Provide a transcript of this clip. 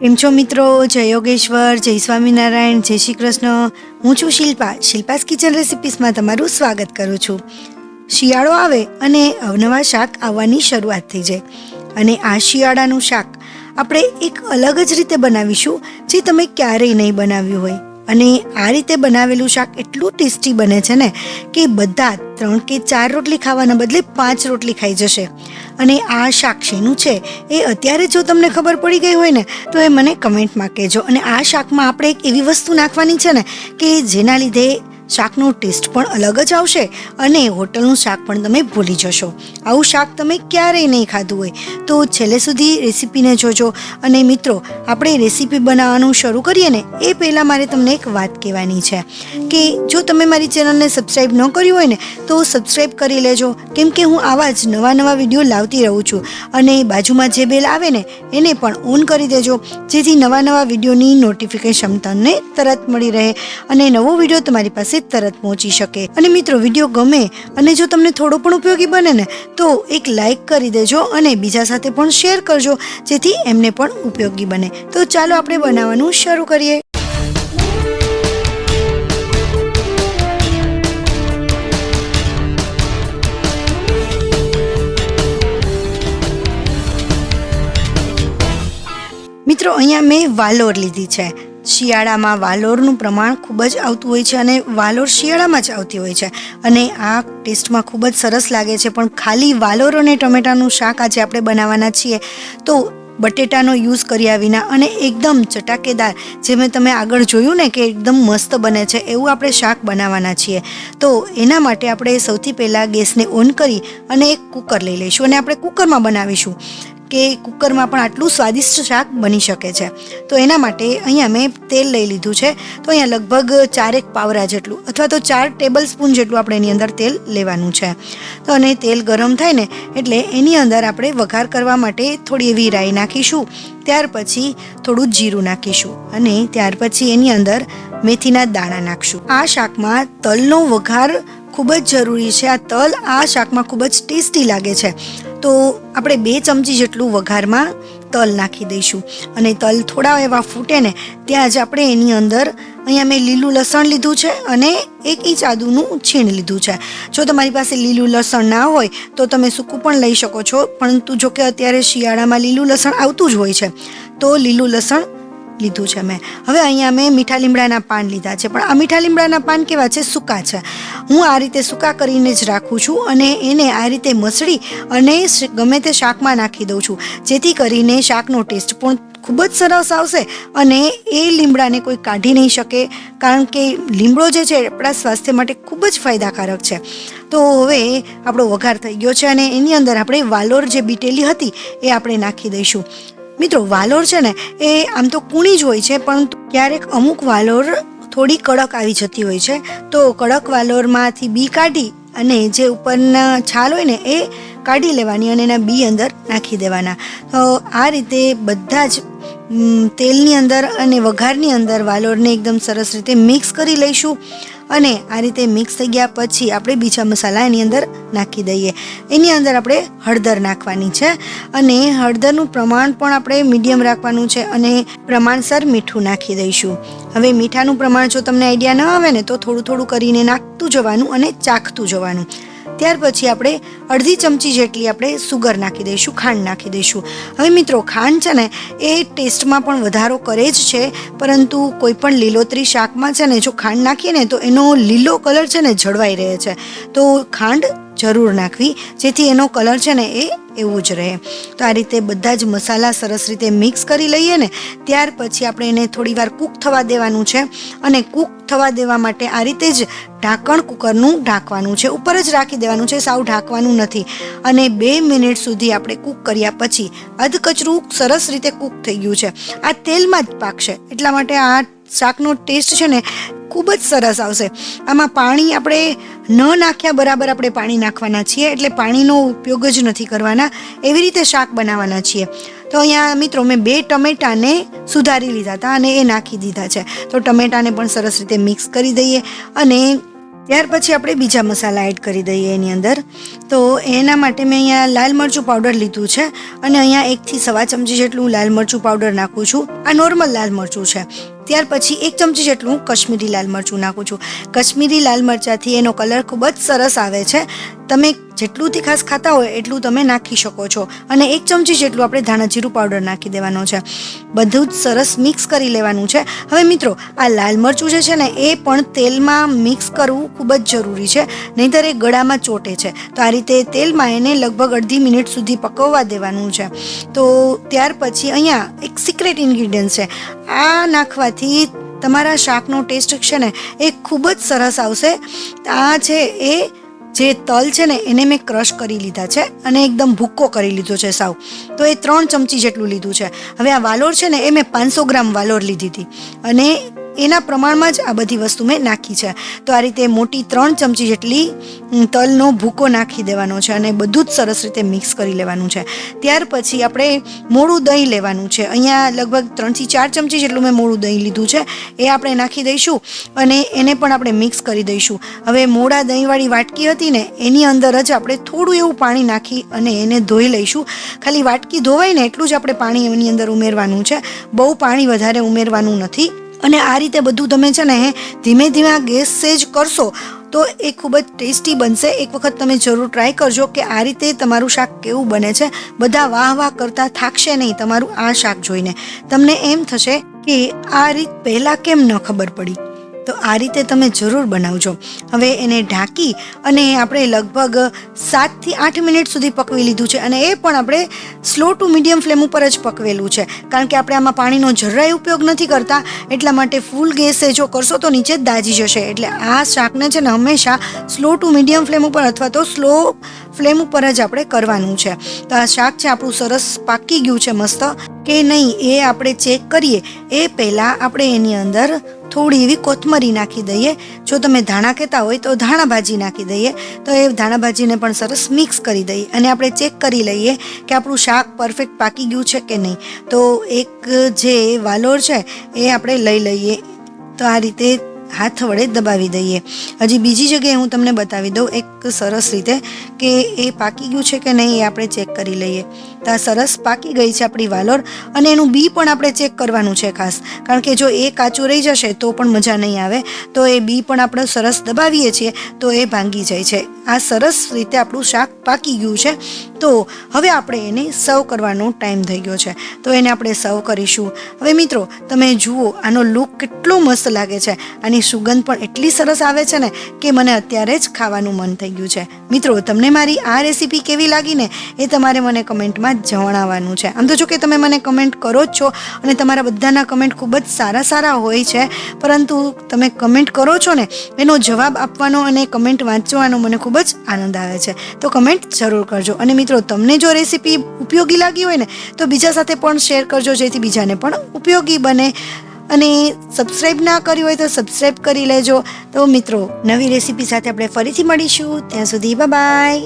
કેમ છો મિત્રો, જય યોગેશ્વર, જય સ્વામિનારાયણ, જય શ્રી કૃષ્ણ હું છું શિલ્પા. શિલ્પાસ કિચન રેસિપીસમાં તમારું સ્વાગત કરું છું. શિયાળો આવે અને અવનવા શાક આવવાની શરૂઆત થઈ જાય. અને આ શિયાળાનું શાક આપણે એક અલગ જ રીતે બનાવીશું, જે તમે ક્યારેય નહીં બનાવ્યું હોય. અને આ રીતે બનાવેલું શાક એટલું ટેસ્ટી બને છે ને કે બધા ત્રણ કે ચાર રોટલી ખાવાના બદલે પાંચ રોટલી ખાઈ જશે. અને આ શાક શેનું છે એ અત્યારે જો તમને ખબર પડી ગઈ હોય ને, તો એ મને કમેન્ટમાં કહેજો. અને આ શાકમાં આપણે એક એવી વસ્તુ નાખવાની છે ને કે જેના લીધે શાકનો ટેસ્ટ પણ અલગ જ આવશે અને હોટલનું શાક પણ તમે ભૂલી જશો. આવું શાક તમે ક્યારેય નહીં ખાધું હોય. તો છેલ્લે સુધી રેસીપીને જોજો. અને મિત્રો, આપણે રેસીપી બનાવવાનું શરૂ કરીએ ને, એ પહેલાં મારે તમને એક વાત કહેવાની છે કે જો તમે મારી ચેનલને સબસ્ક્રાઈબ ન કર્યું હોય ને, તો સબસ્ક્રાઈબ કરી લેજો. કેમ કે હું આવા જ નવા નવા વીડિયો લાવતી રહું છું. અને બાજુમાં જે બેલ આવે ને, એને પણ ઓન કરી દેજો. જેથી નવા નવા વિડીયોની નોટિફિકેશન તમને તરત મળી રહે. અને નવો વીડિયો તમારી પાસે તરત પહોંચી શકે. અને મિત્રો, વીડિયો ગમે અને જો તમને થોડો પણ ઉપયોગી બને ને, તો એક લાઈક કરી દેજો અને બીજા સાથે પણ શેર કરજો, જેથી એમને પણ ઉપયોગી બને. તો ચાલો આપણે બનાવવાનું શરૂ કરીએ. મિત્રો, અહીંયા મેં વાલોર લીધી છે. શિયાળામાં વાલોરનું પ્રમાણ ખૂબ જ આવતું હોય છે અને વાલોર શિયાળામાં જ આવતી હોય છે. અને આ ટેસ્ટમાં ખૂબ જ સરસ લાગે છે. પણ ખાલી વાલોર અને ટમેટાનું શાક આજે આપણે બનાવવાના છીએ. તો બટેટાનો યુઝ કર્યા વિના અને એકદમ ચટાકેદાર, જે મેં તમે આગળ જોયું ને કે એકદમ મસ્ત બને છે, એવું આપણે શાક બનાવવાના છીએ. તો એના માટે આપણે સૌથી પહેલાં ગેસને ઓન કરી અને એક કુકર લઈ લઈશું અને આપણે કુકરમાં બનાવીશું. કે કુકરમાં પણ આટલું સ્વાદિષ્ટ શાક બની શકે છે. તો એના માટે અહીંયા મેં તેલ લઈ લીધું છે. તો અહીંયા લગભગ ચારેક પાવરા જેટલું અથવા તો ચાર ટેબલ સ્પૂન જેટલું આપણે એની અંદર તેલ લેવાનું છે. તો અને તેલ ગરમ થાય ને એટલે એની અંદર આપણે વઘાર કરવા માટે થોડી એવી રાઈ નાખીશું. ત્યાર પછી થોડું જીરું નાખીશું અને ત્યાર પછી એની અંદર મેથીના દાણા નાખશું. આ શાકમાં તલનો વઘાર ખૂબ જ જરૂરી છે. આ તલ આ શાકમાં ખૂબ જ ટેસ્ટી લાગે છે. તો આપણે બે ચમચી જેટલું વઘારમાં તલ નાખી દઈશું. અને તલ થોડા એવા ફૂટે ને ત્યાં જ આપણે એની અંદર અહીંયા મેં લીલું લસણ લીધું છે અને એક ઇંચ આદુનું છીણ લીધું છે. જો તમારી પાસે લીલું લસણ ના હોય તો તમે સૂકું પણ લઈ શકો છો, પરંતુ જો કે અત્યારે શિયાળામાં લીલું લસણ આવતું જ હોય છે, તો લીલું લસણ લીધું છે મેં. હવે અહીંયા મેં મીઠા લીમડાના પાન લીધા છે. પણ આ મીઠા લીમડાના પાન કેવા છે? સૂકા છે. હું આ રીતે સૂકા કરીને જ રાખું છું અને એને આ રીતે મસળી અને ગમે તે શાકમાં નાખી દઉં છું. જેથી કરીને શાકનો ટેસ્ટ પણ ખૂબ જ સરસ આવશે અને એ લીમડાને કોઈ કાઢી નહીં શકે. કારણ કે લીમડો જે છે આપણા સ્વાસ્થ્ય માટે ખૂબ જ ફાયદાકારક છે. તો હવે આપણો વઘાર થઈ ગયો છે અને એની અંદર આપણે વાલોર જે બીટેલી હતી, એ આપણે નાખી દઈશું. મિત્રો, વાલોર છે ને, એ આમ તો કૂણી જ હોય છે, પણ ક્યારેક અમુક વાલોર થોડી કડક આવી જતી હોય છે. તો કડક વાલોરમાંથી બી કાઢી અને જે ઉપરના છાલ હોય ને, એ કાઢી લેવાની અને એના બી અંદર નાખી દેવાના. તો આ રીતે બધા જ તેલની અંદર અને વઘારની અંદર વાલોરને એકદમ સરસ રીતે મિક્સ કરી લઈશું. અને આ રીતે મિક્સ થઈ ગયા પછી આપણે બીજા મસાલા એની અંદર નાખી દઈએ. એની અંદર આપણે હળદર નાખવાની છે અને હળદરનું પ્રમાણ પણ આપણે મીડિયમ રાખવાનું છે અને પ્રમાણસર મીઠું નાખી દઈશું. હવે મીઠાનું પ્રમાણ જો તમને આઈડિયા ન આવે ને તો થોડું થોડું કરીને નાખતું જવાનું અને ચાખતું જવાનું. ત્યાર પછી આપણે અડધી ચમચી જેટલી આપણે સુગર નાખી દઈશું, ખાંડ નાખી દઈશું. હવે મિત્રો, ખાંડ છે ને, એ ટેસ્ટમાં પણ વધારો કરે જ છે, પરંતુ કોઈ પણ લીલોતરી શાકમાં છે ને, જો ખાંડ નાખીએ ને, તો એનો લીલો કલર છે ને, જળવાઈ રહે છે. તો ખાંડ જરૂર નાખવી. જેથી એનો કલર છે ને એ એવું જ રહે. તો આ રીતે બધા જ મસાલા સરસ રીતે મિક્સ કરી લઈએ ને, ત્યાર પછી આપણે એને થોડીવાર કૂક થવા દેવાનું છે. અને કૂક થવા દેવા માટે આ રીતે જ ઢાંકણ કુકરનું ઢાંકવાનું છે. ઉપર જ રાખી દેવાનું છે, સાવ ઢાંકવાનું નથી. અને બે મિનિટ સુધી આપણે કૂક કર્યા પછી અધકચરું સરસ રીતે કૂક થઈ ગયું છે. આ તેલમાં જ પાકશે. એટલા માટે આ શાકનો ટેસ્ટ છે ને ખૂબ જ સરસ આવશે. આમાં પાણી આપણે ન નાખ્યા બરાબર આપણે પાણી નાખવાના છીએ, એટલે પાણીનો ઉપયોગ જ નથી કરવાના, એવી રીતે શાક બનાવવાના છીએ. તો અહીંયા મિત્રો મેં બે ટમેટાને સુધારી લીધા હતા અને એ નાખી દીધા છે. તો ટમેટાને પણ સરસ રીતે મિક્સ કરી દઈએ અને ત્યાર પછી આપણે બીજા મસાલા એડ કરી દઈએ એની અંદર. તો એના માટે મેં અહીંયા લાલ મરચું પાવડર લીધું છે અને અહીંયા એકથી સવા ચમચી જેટલું લાલ મરચું પાવડર નાખું છું. આ નોર્મલ લાલ મરચું છે. ત્યાર પછી એક ચમચી જેટલું કશ્મીરી લાલ મરચું નાખું છું. કશ્મીરી લાલ મરચાંથી એનો કલર ખૂબ જ સરસ આવે છે. તમે જેટલું તીખાસ ખાતા હોય એટલું તમે નાખી શકો છો. અને એક ચમચી જેટલું આપણે ધાણા જીરું પાવડર નાખી દેવાનો છે. બધું જ સરસ મિક્સ કરી લેવાનું છે. હવે મિત્રો, આ લાલ મરચું જે છે ને, એ પણ તેલમાં મિક્સ કરવું ખૂબ જ જરૂરી છે. નહીંતર એ ગળામાં ચોટે છે. તો આ રીતે તેલમાં એને લગભગ અડધી મિનિટ સુધી પકવવા દેવાનું છે. તો ત્યાર પછી અહીંયા એક સિક્રેટ ઇન્ગ્રીડિયન્ટ છે. આ નાખવાથી તમારા શાકનો ટેસ્ટ છે ને, એ ખૂબ જ સરસ આવશે. આ છે એ જે તલ છે ને, એને મેં ક્રશ કરી લીધા છે અને એકદમ ભૂક્કો કરી લીધો છે સાવ. તો એ ત્રણ ચમચી જેટલું લીધું છે. હવે આ વાલોર છે ને, એ મેં પાંચસો ગ્રામ વાલોર લીધી હતી. અને એના પ્રમાણમાં જ આ બધી વસ્તુ મેં નાખી છે. તો આ રીતે મોટી ત્રણ ચમચી જેટલી તલનો ભૂકો નાખી દેવાનો છે અને બધું જ સરસ રીતે મિક્સ કરી લેવાનું છે. ત્યાર પછી આપણે મોળું દહીં લેવાનું છે. અહીંયા લગભગ ત્રણથી ચાર ચમચી જેટલું મેં મોળું દહીં લીધું છે. એ આપણે નાખી દઈશું અને એને પણ આપણે મિક્સ કરી દઈશું. હવે મોડા દહીંવાળી વાટકી હતી ને, એની અંદર જ આપણે થોડું એવું પાણી નાખી અને એને ધોઈ લઈશું. ખાલી વાટકી ધોવાય ને એટલું જ આપણે પાણી એની અંદર ઉમેરવાનું છે. બહુ પાણી વધારે ઉમેરવાનું નથી. અને આ રીતે બધું તમે છે ને ધીમે ધીમે આ ગેસ સેજ કરશો, તો એ ખૂબ જ ટેસ્ટી બનશે. એક વખત તમે જરૂર ટ્રાય કરજો કે આ રીતે તમારું શાક કેવું બને છે. બધા વાહ વાહ કરતા થાકશે નહીં તમારું આ શાક જોઈને. તમને એમ થશે કે આ રીત પહેલાં કેમ ન ખબર પડી? તો આ રીતે તમે જરૂર બનાવજો. હવે એને ઢાંકી અને આપણે લગભગ સાતથી આઠ મિનિટ સુધી પકવી લીધું છે અને એ પણ આપણે સ્લો ટુ મીડિયમ ફ્લેમ ઉપર જ પકવેલું છે. કારણ કે આપણે આમાં પાણીનો જરાય ઉપયોગ નથી કરતા, એટલા માટે ફૂલ ગેસે જો કરશો તો નીચે જ દાજી જશે. એટલે આ શાકને છે ને હંમેશા સ્લો ટુ મીડિયમ ફ્લેમ ઉપર અથવા તો સ્લો ફ્લેમ ઉપર જ આપણે કરવાનું છે. તો આ શાક છે આપણું સરસ પાકી ગયું છે મસ્ત. કે નહીં એ આપણે ચેક કરીએ. એ પહેલાં આપણે એની અંદર થોડી એવી કોથમરી નાખી દઈએ. જો તમે ધાણા કહેતા હોય તો ધાણા ભાજી નાખી દઈએ. તો એ ધાણા ભાજીને પણ સરસ મિક્સ કરી દઈએ. અને આપણે ચેક કરી લઈએ કે આપણું શાક પરફેક્ટ પાકી ગયું છે કે નહીં. તો એક જે વાલોર છે એ આપણે લઈ લઈએ. તો આ રીતે હાથ વડે દબાવી દઈએ. હજી બીજી જગ્યાએ હું તમને બતાવી દઉં એક સરસ રીતે કે એ પાકી ગયું છે કે નહીં એ આપણે ચેક કરી લઈએ. તો આ સરસ પાકી ગઈ છે આપણી વાલોર અને એનું બી પણ આપણે ચેક કરવાનું છે ખાસ. કારણ કે જો એ કાચું રહી જશે તો પણ મજા નહીં આવે. તો એ બી પણ આપણે સરસ દબાવીએ છીએ તો એ ભાંગી જાય છે. આ સરસ રીતે આપણું શાક પાકી ગયું છે. તો હવે આપણે એને સર્વ કરવાનો ટાઈમ થઈ ગયો છે. તો એને આપણે સર્વ કરીશું. હવે મિત્રો, તમે જુઓ, આનો લુક કેટલો મસ્ત લાગે છે. આની સુગંધ પણ એટલી સરસ આવે છે ને કે મને અત્યારે જ ખાવાનું મન થઈ ગયું છે. મિત્રો, તમને મારી આ રેસીપી કેવી લાગી ને એ તમારે મને કમેન્ટમાં જણાવવાનું છે. આમ તો જો કે તમે મને કમેન્ટ કરો જ છો અને તમારા બધાના કમેન્ટ ખૂબ જ સારા સારા હોય છે. પરંતુ તમે કમેન્ટ કરો છો ને, એનો જવાબ આપવાનો અને કમેન્ટ વાંચવાનો મને ખૂબ જ આનંદ આવે છે. તો કમેન્ટ જરૂર કરજો. અને મિત્રો, તમને જો રેસીપી ઉપયોગી લાગી હોય ને, તો બીજા સાથે પણ શેર કરજો, જેથી બીજાને પણ ઉપયોગી બને. અને સબસ્ક્રાઈબ ના કર્યું હોય તો સબસ્ક્રાઈબ કરી લેજો. તો મિત્રો, નવી રેસીપી સાથે આપણે ફરીથી મળીશું. ત્યાં સુધી બાય